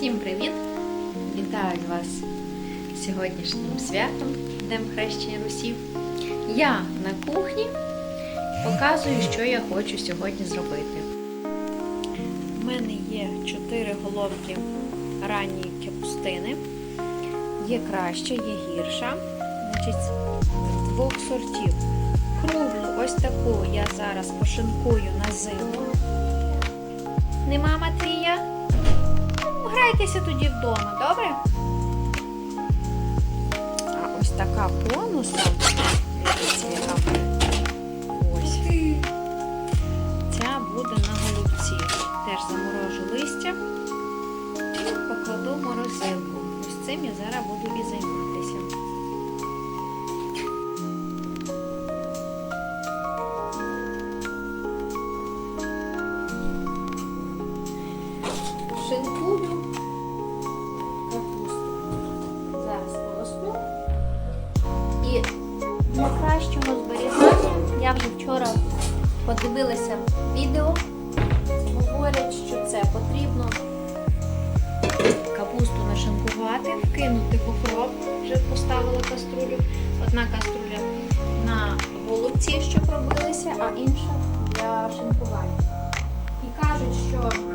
Всім привіт! Вітаю вас з сьогоднішнім святом, Днем Хрещення Русів. Я на кухні показую, що я хочу сьогодні зробити. У мене є 4 головки ранньої капустини. Є краща, є гірша. Значить, двох сортів. Круглу, ось таку я зараз пошинкую на зиму. Нема Матвія? Грайтеся тоді вдома, добре? А ось така яка. Ось. Ця буде на голубці. Теж заморожу листя і покладу морозилку. Ось цим я зараз буду і займатися. Подивилася відео. Говорять, що це потрібно капусту нашинкувати, вкинути в укроп, вже поставила каструлю. Одна каструля на голубці, що пробилися, а інша для шинкування. І кажуть, що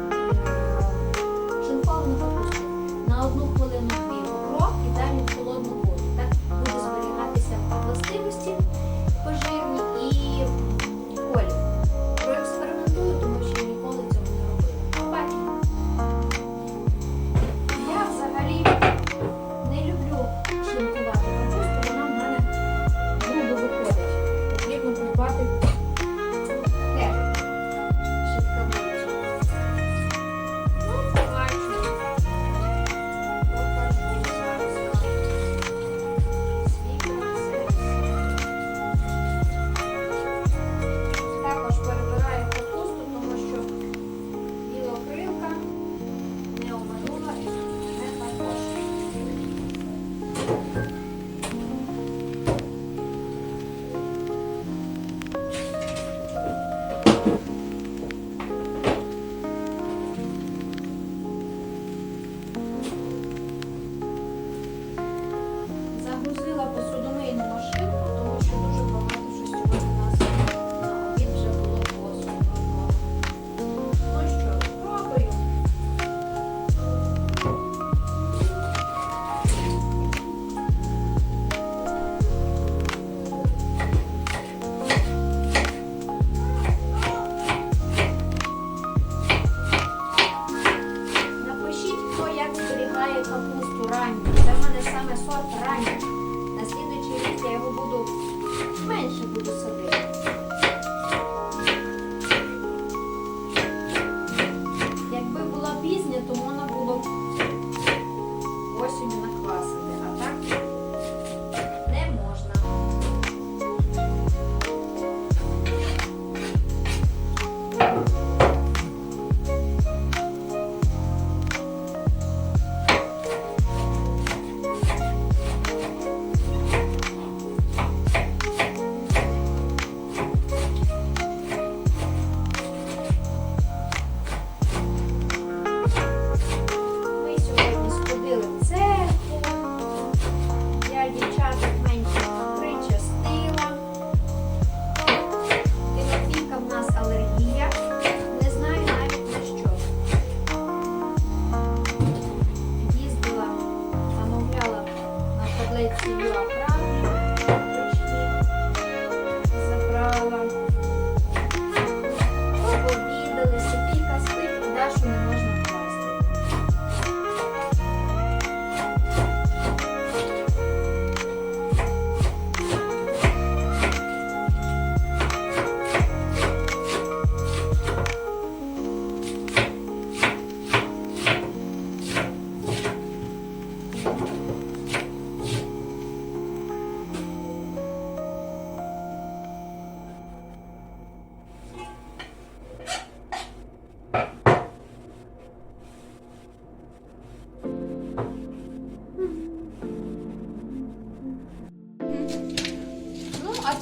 ранню. Це в мене саме сорт ранній.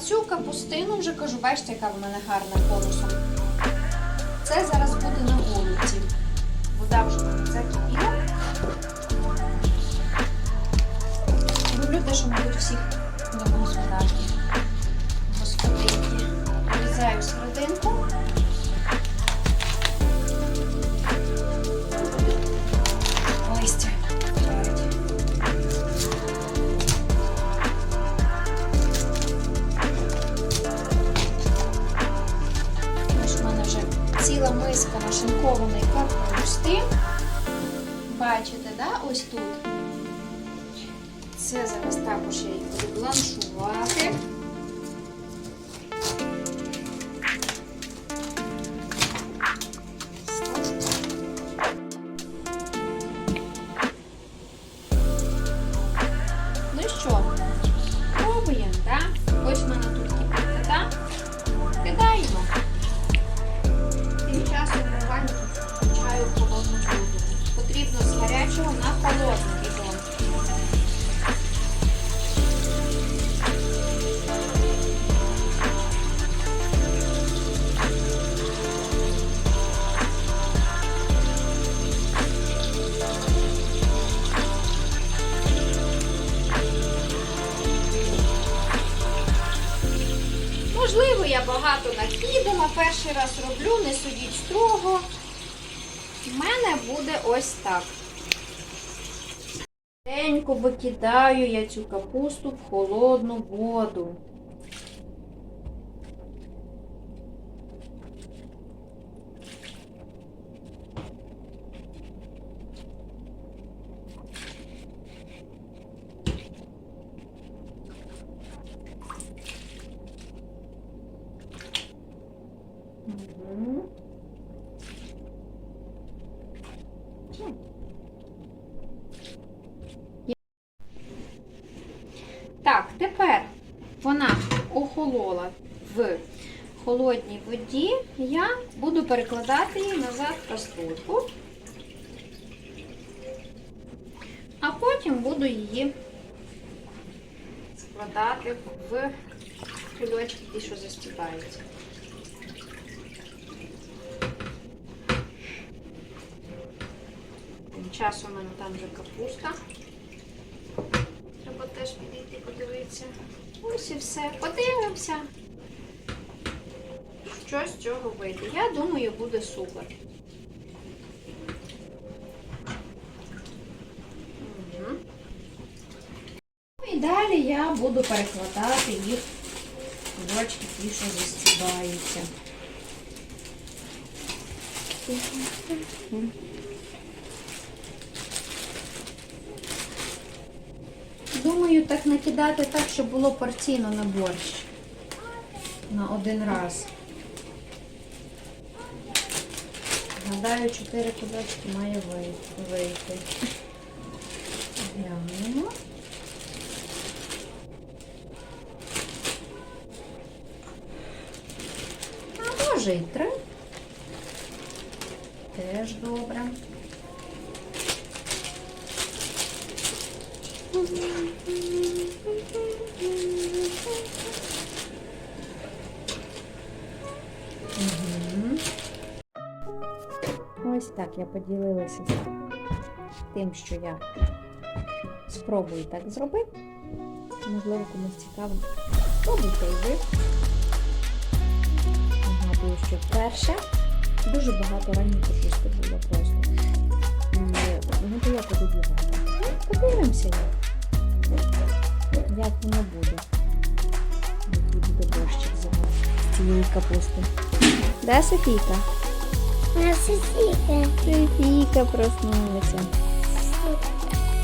Цю капустину вже кажу, бачите, яка в мене гарна конусом. Це зараз буде на вулиці. Вода вже закипіла. Також я їх буду бланшувати. Накидала, перший раз роблю, не судіть строго. У мене буде ось так. Денько викидаю я цю капусту в холодну воду. Мгм. Так, тепер вона охолола в холодній воді. Я буду перекладати її назад в каструльку, а потім буду її складати в кульочки, ті, що застібаються. Часом у мене там вже капуста. Теж підійти подивитися. Ось і все. Подивимося. Що з цього вийде. Я думаю, буде супер. Ну І далі я буду перекладати їх бочки ті, що застібаються. Так накидати так, щоб було порційно на борщ. На один раз. Гадаю, 4 кудочки має вийти. Глянемо. А може і три. Теж добре. Мгм. Так я поділилася з тим, що я спробую так зробити. Можливо, комусь цікаво. Спробуйте і ви. Нагадую, що перше дуже багато раніше капусти було просто. І Не було куди дівати. Ну, Подивимося, як, як воно буде. Який буде борщик з цієї капусти. Да, Софійка? На сусіки. Софійка проснулася.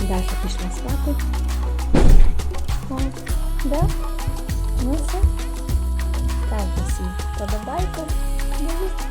Даша пішла спати. О, да? Ну все. Так, усі. Подобайка. Дивіться.